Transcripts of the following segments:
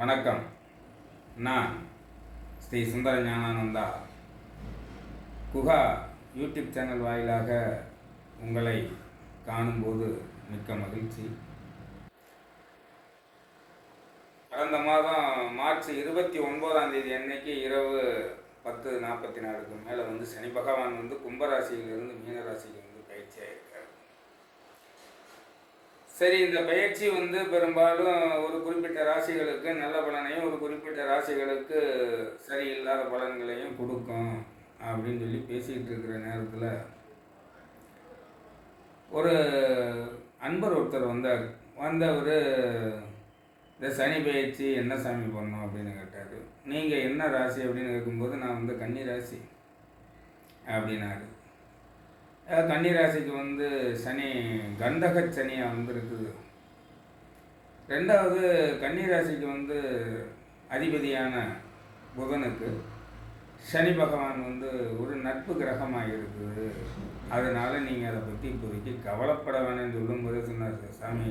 வணக்கம். நான் Sri Sundara Gnanananda. Guha YouTube channel வாயிலாக உங்களை காணும்போது மிக்க மகிழ்ச்சி. கடந்த மாதம் மார்ச் இருபத்தி ஒன்பதாம் தேதி அன்னைக்கு இரவு பத்து நாற்பத்தி நாலுக்கு மேலே வந்து சனி பகவான் வந்து கும்பராசியிலிருந்து மீனராசிக்கு வந்து பயிற்சியாயிருக்கு சரி இந்த பயிற்சி வந்து பெரும்பாலும் ஒரு குறிப்பிட்ட ராசிகளுக்கு நல்ல பலனையும் ஒரு குறிப்பிட்ட ராசிகளுக்கு சரியில்லாத பலன்களையும் கொடுக்கும் அப்படின்னு சொல்லி பேசிக்கிட்டு இருக்கிற நேரத்தில் ஒரு அன்பர் ஒருத்தர் வந்தார். வந்தவர் இந்த சனி பயிற்சி என்ன சாமி பண்ணும் அப்படின்னு கேட்டார். நீங்கள் என்ன ராசி? அப்படின்னு கேட்கும்போது நான் வந்து கன்னி ராசி. அப்படின்னாரு. கன்னி ராசிக்கு வந்து சனி கந்தக சனியாக வந்து இருக்குது ரெண்டாவது கன்னி ராசிக்கு வந்து அதிபதியான புதனுக்கு சனி பகவான் வந்து ஒரு நட்பு கிரகமாக இருக்குது. அதனால் நீங்கள் அதை பற்றி இப்போதைக்கு கவலைப்பட வேணாம்னு சொல்லும்போது சொன்னார். சாமி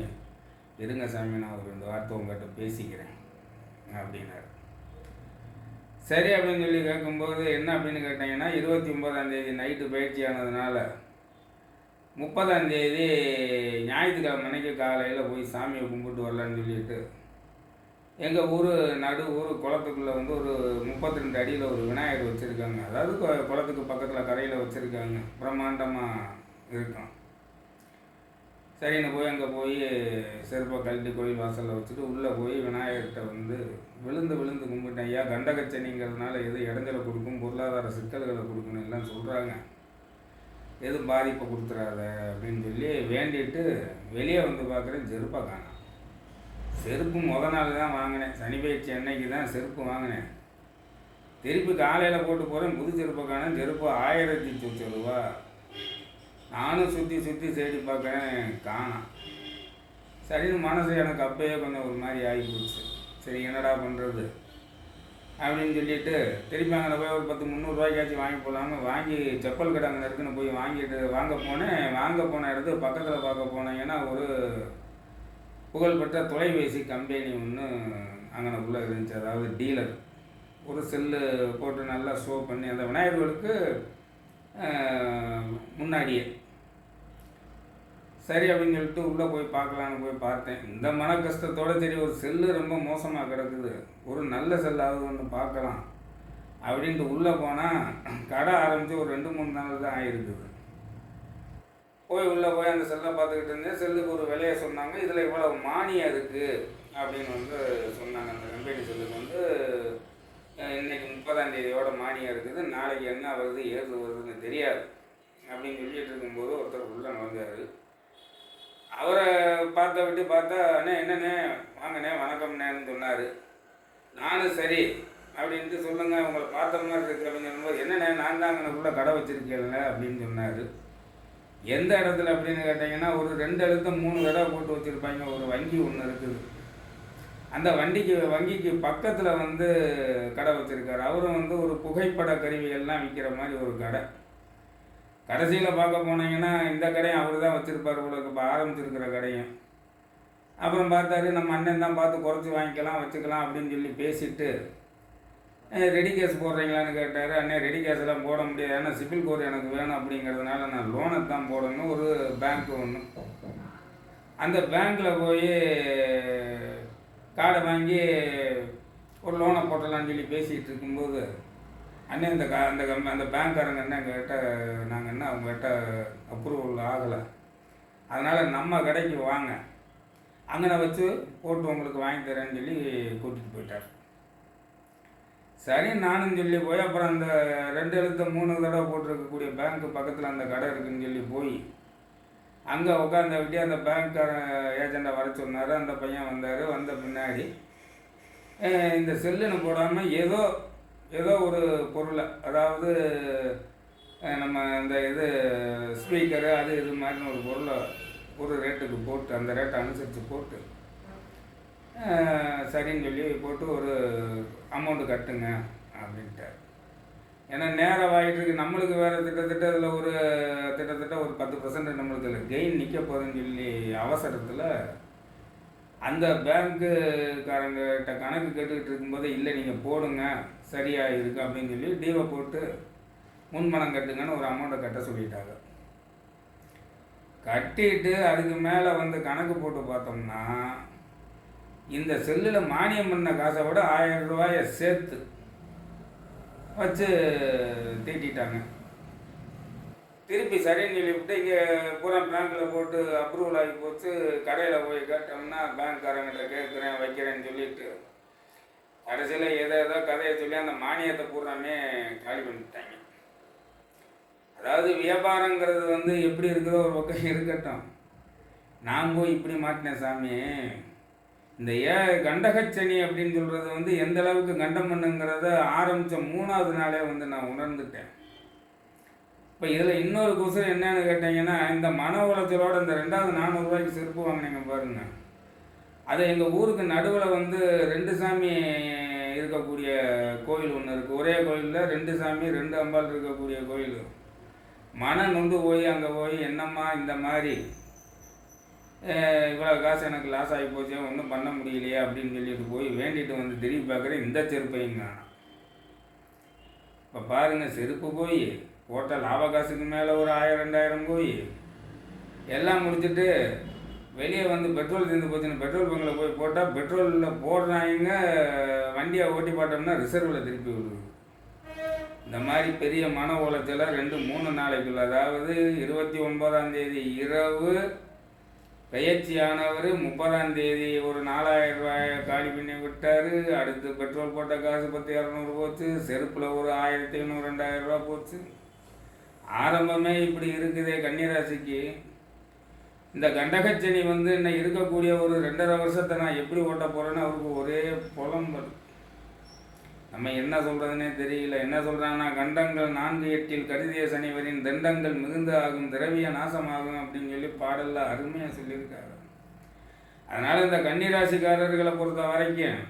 இருங்க சாமி நான் ஒரு ரெண்டு வார்த்தை உங்கள்கிட்ட பேசிக்கிறேன் அப்படின்னாரு. சரி அப்படின்னு சொல்லி கேட்கும்போது என்ன அப்படின்னு கேட்டிங்கன்னா இருபத்தி ஒன்பதாம் தேதி நைட்டு பயிற்சி ஆனதுனால முப்பதாம் தேதி ஞாயிற்றுக்கிழமை அன்னைக்கு காலையில் போய் சாமியை கும்பிட்டு வரலான்னு சொல்லிட்டு எங்கள் ஊர் நடு ஊர் குளத்துக்குள்ளே வந்து ஒரு முப்பத்தி ரெண்டு அடியில் ஒரு விநாயகர் வச்சுருக்காங்க. அதாவது குளத்துக்கு பக்கத்தில் கரையில் வச்சுருக்காங்க. பிரம்மாண்டமாக இருக்கும். சரின்னு போய் அங்கே போய் செருப்பை கழட்டி கோயில் வாசலில் வச்சுட்டு உள்ளே போய் விநாயகர்கிட்ட வந்து விழுந்து விழுந்து கும்பிட்டேன். ஐயா கண்டகச்சனிங்கிறதுனால எது இடைஞ்சலை கொடுக்கும் பொருளாதார சிக்கல்களை கொடுக்கணும் எல்லாம் சொல்கிறாங்க எதுவும் பாதிப்பை கொடுத்துறாத அப்படின்னு சொல்லி வேண்டிட்டு வெளியே வந்து பார்க்குறேன் செருப்பை காணும். செருப்பு முத நாள் தான் வாங்கினேன். சனி பயிற்சி அன்னைக்கு தான் செருப்பு வாங்கினேன். திருப்பி காலையில் போட்டு போகிறேன் புது செருப்பை காணேன் செருப்பு ஆயிரத்தி சொச்ச ரூபா. நானும் சுற்றி சுற்றி தேடி பார்க்குறேன் காணும். சரின்னு மனசு எனக்கு அப்பயே கொஞ்சம் ஒரு மாதிரி ஆகி போச்சு சரி என்னடா பண்ணுறது அப்படின்னு சொல்லிட்டு திருப்பி அங்கே போய் ஒரு பத்து முந்நூறுரூவாய்க்காச்சும் வாங்கி போகலான்னு வாங்கி செப்பல் கடை அங்கே இருக்குன்னு போய் வாங்கிட்டு வாங்க போனேன். வாங்க போன இடத்துக்கு பக்கத்தில் பார்க்க போனேன். ஏன்னா ஒரு புகழ்பெற்ற தொலைபேசி கம்பெனி ஒன்று அங்கனக்குள்ளே இருந்துச்சு. அதாவது டீலர். ஒரு செல்லு போட்டு நல்லா ஷோ பண்ணி அந்த விநாயகர்களுக்கு முன்னாடியே சரி அப்படின்னு சொல்லிட்டு உள்ளே போய் பார்க்கலான்னு போய் பார்த்தேன். இந்த மன கஷ்டத்தோட சரி ஒரு செல்லு ரொம்ப மோசமாக கிடக்குது. ஒரு நல்ல செல்லாவது ஒன்று பார்க்கலாம் அப்படின்ட்டு உள்ளே போனால் கடை ஆரம்பித்து ஒரு ரெண்டு மூணு நாள் தான் ஆகிருக்குது போய் உள்ளே போய் அந்த செல்லை பார்த்துக்கிட்டு இருந்தேன். செல்லுக்கு ஒரு விலையை சொன்னாங்க. இதில் இவ்வளோ மானியம் இருக்குது அப்படின்னு வந்து சொன்னாங்க. அந்த கம்பெனி செல்லுக்கு வந்து இன்றைக்கி முப்பதாம் தேதியோட மானியம் இருக்குது. நாளைக்கு என்ன வருது ஏது வருதுன்னு தெரியாது அப்படின்னு சொல்லிட்டு இருக்கும்போது ஒருத்தர் உள்ளே நுழைஞ்சார். அவரை பார்த்த விட்டு பார்த்தா அண்ணே என்னண்ணே? வாங்கண்ணே வணக்கம்ண்ணேன்னு சொன்னார். நானும் சரி அப்படின்ட்டு சொல்லுங்க உங்களை பார்த்த மாதிரி இருக்கு அப்படின்னு சொல்லும்போது என்னண்ணே நான் தான் கூட கடை வச்சுருக்கேன்ல அப்படின்னு சொன்னார். எந்த இடத்துல அப்படின்னு கேட்டிங்கன்னா ஒரு ரெண்டு இடத்த மூணு கடை போட்டு வச்சுருப்பாங்க ஒரு வங்கி ஒன்று இருக்குது. அந்த வண்டிக்கு வங்கிக்கு பக்கத்தில் வந்து கடை வச்சுருக்காரு. அவரும் வந்து ஒரு புகைப்பட கருவிகள்லாம் விற்கிற மாதிரி ஒரு கடை. கடைசியில் பார்க்க போனீங்கன்னா இந்த கடையும் அவர் தான் வச்சுருப்பார் உங்களுக்கு இப்போ ஆரம்பிச்சிருக்கிற கடையும் அப்புறம் பார்த்தாரு நம்ம அண்ணன் தான் பார்த்து குறைச்சி வாங்கிக்கலாம் வச்சுக்கலாம் அப்படின்னு சொல்லி பேசிட்டு ரெடி கேஸ் போடுறீங்களான்னு கேட்டார். அண்ணே ரெடி கேஸ்லாம் போட முடியாது. ஏன்னா சிபில் கோர் எனக்கு வேணும் அப்படிங்கிறதுனால நான் லோனை தான் போடணும் ஒரு பேங்க் ஒன்று அந்த பேங்க்கில் போய் கார்டை வாங்கி ஒரு லோனை போட்டலாம்னு சொல்லி பேசிகிட்டு இருக்கும்போது அண்ணே இந்த கா அந்த கம் அந்த பேங்க்காரங்க என்ன எங்ககிட்ட நாங்கள் என்ன அவங்ககிட்ட அப்ரூவல் ஆகலை. அதனால் நம்ம கடைக்கு வாங்க. அங்கே வச்சு போட்டு உங்களுக்கு வாங்கி தரேன்னு சொல்லி கூட்டிகிட்டு போயிட்டார். சரி நானும் சொல்லி போய் அப்புறம் அந்த ரெண்டு எழுத்து மூணு தடவை போட்டிருக்கக்கூடிய பேங்க்கு பக்கத்தில் அந்த கடை இருக்குதுன்னு சொல்லி போய் அங்கே உட்காந்த விட்டு அந்த பேங்க்கார ஏஜெண்ட்டை வர சொன்னார். அந்த பையன் வந்தார். வந்த பின்னாடி இந்த செல்லுன்னு போடாமல் ஏதோ ஏதோ ஒரு பொருளை அதாவது நம்ம இந்த இது ஸ்பீக்கரு அது இது மாதிரி ஒரு பொருளை ஒரு ரேட்டுக்கு போட்டு அந்த ரேட்டை அனுசரித்து போட்டு சரின்னு சொல்லி போட்டு ஒரு அமௌண்ட்டு கட்டுங்க அப்படின்ட்டார். ஏன்னா நேரம் ஆகிட்டுருக்கு நம்மளுக்கு வேறு திட்டத்தட்ட அதில் ஒரு திட்டத்தட்ட ஒரு பத்து பர்சன்ட் நம்மளுக்கு இல்லை கெயின் நிற்க போகுதுன்னு சொல்லி அவசரத்தில் அந்த பேங்க்குக்காரங்கிட்ட கணக்கு கேட்டுக்கிட்டு இருக்கும்போது இல்லை நீங்கள் போடுங்க. சரியாக இருக்கு அப்படின்னு சொல்லி டீவை போட்டு முன்பணம் கட்டுங்கன்னு ஒரு அமௌண்ட்டை கட்ட சொல்லிட்டாங்க. கட்டிட்டு அதுக்கு மேலே வந்து கணக்கு போட்டு பார்த்தோம்னா இந்த செல்லில் மானியம் பண்ண காசை விட ஆயிரம் ரூபாயை சேர்த்து வச்சு தீட்டிட்டாங்க. திருப்பி சரின்னு சொல்லிவிட்டு இங்கே பூரா பேங்க்கில் போட்டு அப்ரூவல் ஆகி போச்சு. கடையில் போய் கேட்டோம்னா பேங்க்காரங்கிட்ட கேட்குறேன் வைக்கிறேன்னு சொல்லிட்டு. கடைசியில் எதோ ஏதோ கதையை சொல்லி அந்த மானியத்தை பூராமே காலி பண்ணிட்டாங்க. அதாவது வியாபாரங்கிறது வந்து எப்படி இருக்குதோ ஒரு பக்கம் இருக்கட்டும். நான் போய் இப்படி மாட்டினேன் சாமி. இந்த ஏ கண்டகச்சனி அப்படின்னு சொல்கிறது வந்து எந்த அளவுக்கு கண்டம் பண்ணுங்கிறத ஆரம்பித்த மூணாவது நாளே வந்து நான் உணர்ந்துட்டேன். இப்போ இதில் இன்னொரு குசம் என்னன்னு கேட்டிங்கன்னா இந்த மன உளைச்சலோட இந்த ரெண்டாவது நானூறுரூவாய்க்கு செருப்பு வாங்கினீங்க பாருங்க. அது எங்கள் ஊருக்கு நடுவில் வந்து ரெண்டு சாமி இருக்கக்கூடிய கோயில் ஒன்று இருக்குது ஒரே கோயிலில் ரெண்டு சாமி ரெண்டு அம்பாள் இருக்கக்கூடிய கோயில். மன நொந்து போய் அங்கே போய் என்னம்மா இந்த மாதிரி? இவ்வளோ காசு எனக்கு லாஸ் ஆகி போச்சு ஒன்றும் பண்ண முடியலையே அப்படின்னு சொல்லிட்டு போய் வேண்டிட்டு வந்து திரும்பி பார்க்குறேன் இந்த செருப்பையும் காணும். இப்போ பாருங்கள் செருப்பு போய் போட்ட லாப காசுக்கு மேலே ஒரு ஆயிரம் ரெண்டாயிரம் போய் எல்லாம் முடிச்சுட்டு வெளியே வந்து பெட்ரோல் தீர்ந்து போச்சுன்னு பெட்ரோல் பங்கில் போய் போட்டால் பெட்ரோலில் போடுறாங்க வண்டியை ஓட்டி பார்த்தோம்னா ரிசர்வில் திருப்பி விடுது. இந்த மாதிரி பெரிய மன உளைச்சலை ரெண்டு மூணு நாளைக்குள்ள அதாவது இருபத்தி ஒன்பதாம் தேதி இரவு பயிற்சியானவர் முப்பதாம் தேதி ஒரு நாலாயிரம் ரூபாய் காலி பண்ணி விட்டார். அடுத்து பெட்ரோல் போட்ட காசு பத்து இரநூறு போச்சு. செருப்பில் ஒரு ஆயிரத்தி ஐநூறு ரெண்டாயிரம் ரூபா போச்சு. ஆரம்பமே இப்படி இருக்குதே கன்னிராசிக்கு. இந்த கண்டகச்சனி வந்து இன்னும் இருக்கக்கூடிய ஒரு ரெண்டரை வருஷத்தை நான் எப்படி ஓட்ட போகிறேன்னு அவருக்கு ஒரே புலம்பல். நம்ம என்ன சொல்கிறதுனே தெரியல. என்ன சொல்கிறாங்கன்னா கண்டங்கள் நான்கு எட்டில் கருதிய சனிவரின் தண்டங்கள் மிகுந்த ஆகும் திரவிய நாசமாகும் அப்படின்னு சொல்லி பாடலில் அருமையாக சொல்லியிருக்காரு அதனால் இந்த கன்னிராசிக்காரர்களை பொறுத்த வரைக்கும்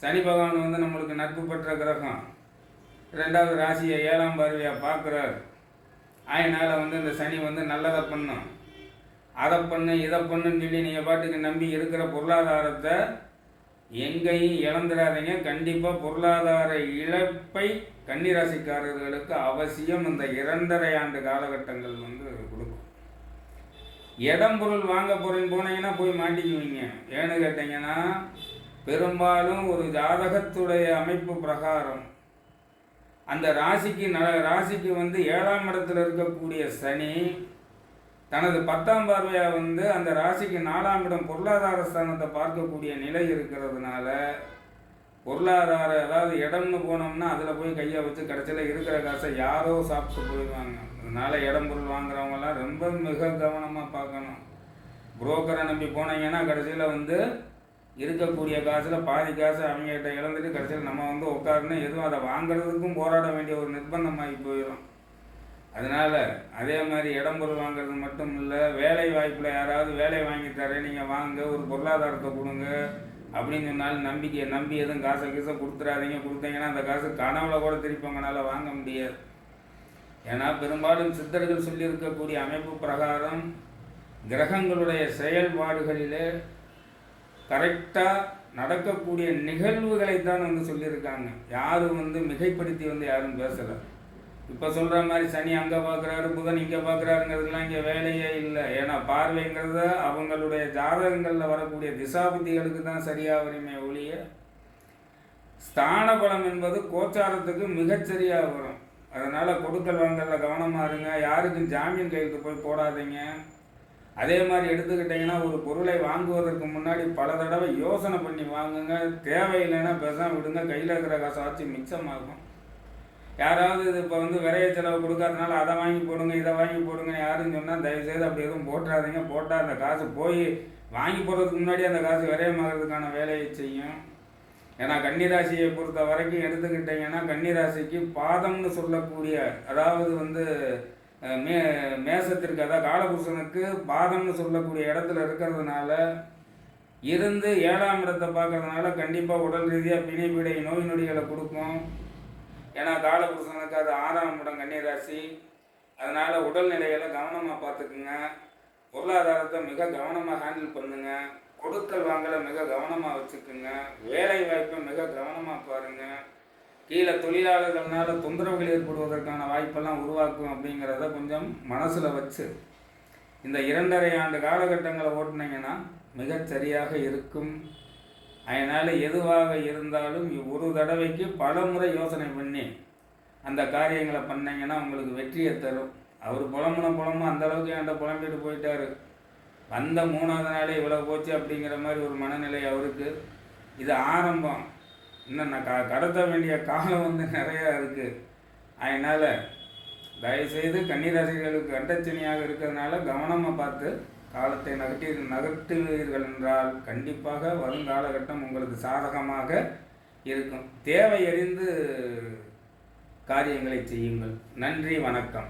சனி பகவான் வந்து நம்மளுக்கு நட்பு பெற்ற கிரகம். ரெண்டாவது ராசியை ஏழாம் பார்வையாக பார்க்குறாரு. அதனால் வந்து இந்த சனி வந்து நல்லதை பண்ணும். அதை பண்ணு இதை பண்ணுன்னு சொல்லி நீங்கள் பாட்டுக்கு நம்பி இருக்கிற பொருளாதாரத்தை எங்கேயும் இழந்துடாதீங்க. கண்டிப்பாக பொருளாதார இழப்பை கன்னிராசிக்காரர்களுக்கு அவசியம் இந்த இரண்டரை ஆண்டு காலகட்டங்கள் வந்து கொடுக்கும். இடம் பொருள் வாங்க போகிறேன்னு போனீங்கன்னா போய் மாட்டிக்குவீங்க. ஏன்னு கேட்டிங்கன்னா பெரும்பாலும் ஒரு ஜாதகத்துடைய அமைப்பு பிரகாரம் அந்த ராசிக்கு ந ராசிக்கு வந்து ஏழாம் இடத்துல இருக்கக்கூடிய சனி தனது பத்தாம் பார்வையாக வந்து அந்த ராசிக்கு நாலாம் இடம் பொருளாதார ஸ்தானத்தை பார்க்கக்கூடிய நிலை இருக்கிறதுனால பொருளாதார அதாவது இடம்னு போனோம்னா அதில் போய் கையை வச்சு கடைசியில் இருக்கிற காசை யாரோ சாப்பிட்டு போயிடுவாங்க. அதனால் இடம் பொருள் வாங்குறவங்கலாம் ரொம்ப மிக கவனமாக பார்க்கணும். புரோக்கரை நம்பி போனீங்கன்னா கடைசியில் வந்து இருக்கக்கூடிய காசில் பாதி காசு அவங்ககிட்ட இழந்துட்டு கடைசியில் நம்ம வந்து உட்காருன்னு எதுவும் அதை வாங்குறதுக்கும் போராட வேண்டிய ஒரு நிர்பந்தமாகி போயிடும் அதனால் அதே மாதிரி இடம் பொருள் வாங்குறது மட்டும் இல்லை வேலை வாய்ப்பில் யாராவது வேலை வாங்கி தரேன் நீங்கள் வாங்க ஒரு பொருளாதாரத்தை கொடுங்க அப்படின்னு சொன்னாலும் நம்பிக்கையை நம்பி எதுவும் காசை கீசை கொடுத்துறாதீங்க கொடுத்தீங்கன்னா அந்த காசு கனவுல கூட திருப்பி உங்களால் வாங்க முடியாது. ஏன்னா பெரும்பாலும் சித்தர்கள் சொல்லியிருக்கக்கூடிய அமைப்பு பிரகாரம் கிரகங்களுடைய செயல்பாடுகளிலே கரெக்டாக நடக்கக்கூடிய நிகழ்வுகளை தான் வந்து சொல்லியிருக்காங்க. யாரும் வந்து மிகைப்படுத்தி வந்து யாரும் பேசலை. இப்போ சொல்கிற மாதிரி சனி அங்கே பார்க்குறாரு புதன் இங்கே பார்க்குறாருங்கிறதுலாம் இங்கே வேலையே இல்லை. ஏன்னா பார்வைங்கிறத அவங்களுடைய ஜாதகங்களில் வரக்கூடிய திசாபுத்திகளுக்கு தான் சரியாக வருமே ஒழிய ஸ்தான பலம் என்பது கோச்சாரத்துக்கு மிகச்சரியாக வரும். அதனால் கொடுக்கல் வாங்கல கவனமாக இருங்க. யாருக்கும் ஜாமீன் கையெழுத்து போய் போடாதீங்க. அதே மாதிரி எடுத்துக்கிட்டிங்கன்னா ஒரு பொருளை வாங்குவதற்கு முன்னாடி பல தடவை யோசனை பண்ணி வாங்குங்க. தேவையில்லைன்னா பெருசாக விடுங்க. கையில் இருக்கிற காசு ஆச்சு மிச்சமாகும் யாராவது இது இப்போ வந்து விரைய செலவு கொடுக்காதனால அதை வாங்கி போடுங்க இதை வாங்கி போடுங்க யாருன்னு சொன்னால் தயவுசெய்து அப்படி எதுவும் போட்டுறாதீங்க போட்டால் அந்த காசு போய் வாங்கி போடுறதுக்கு முன்னாடி அந்த காசு விரயமாகிறதுக்கான வேலையை செய்யும். ஏன்னா கன்னிராசியை பொறுத்த வரைக்கும் எடுத்துக்கிட்டிங்கன்னா கன்னிராசிக்கு பாதம்னு சொல்லக்கூடிய அதாவது வந்து மே மேசத்திற்கு அதாவது காலபுருஷனுக்கு பாதம்னு சொல்லக்கூடிய இடத்துல இருக்கிறதுனால இருந்து ஏழாம் இடத்தை பார்க்கறதுனால கண்டிப்பாக உடல் ரீதியாக பிணிபீடை நோய் நொடிகளை கொடுக்கும். ஏன்னா காலபுருஷனுக்கு அது ஆறாம் இடம் கன்னிராசி. அதனால் உடல்நிலைகளை கவனமாக பார்த்துக்குங்க. பொருளாதாரத்தை மிக கவனமாக ஹேண்டில் பண்ணுங்க. கொடுக்கல் வாங்கலை மிக கவனமாக வச்சுக்குங்க. வேலை வாய்ப்பை மிக கவனமாக பாருங்க. கீழே தொழிலாளர்கள்னால தொந்தரவுகள் ஏற்படுவதற்கான வாய்ப்பெல்லாம் உருவாக்கும் அப்படிங்கிறத கொஞ்சம் மனசில் வச்சு இந்த இரண்டரை ஆண்டு காலகட்டங்களை ஓட்டினீங்கன்னா மிகச்சரியாக இருக்கும். அதனால் எதுவாக இருந்தாலும் ஒரு தடவைக்கு பல முறை யோசனை பண்ணி அந்த காரியங்களை பண்ணிங்கன்னா உங்களுக்கு வெற்றியை தரும். அவர் புலம்புன புலம்பு அந்த அளவுக்கு என்கிட்ட புலம்பிட்டு போயிட்டார். வந்த மூணாவது நாளே இவ்வளோ போச்சு அப்படிங்கிற மாதிரி ஒரு மனநிலை அவருக்கு. இது ஆரம்பம். இன்னும் க கடத்த வேண்டிய காலம் வந்து நிறையா இருக்குது அதனால் தயவுசெய்து கன்னிராசிகளுக்கு கண்டச்சனியாக இருக்கிறதுனால கவனமாக பார்த்து காலத்தை நகர்த்தி நகர்த்துவீர்கள் என்றால் கண்டிப்பாக வருங்காலகட்டம் உங்களுக்கு சாதகமாக இருக்கும். தேவை அறிந்து காரியங்களை செய்யுங்கள். நன்றி வணக்கம்.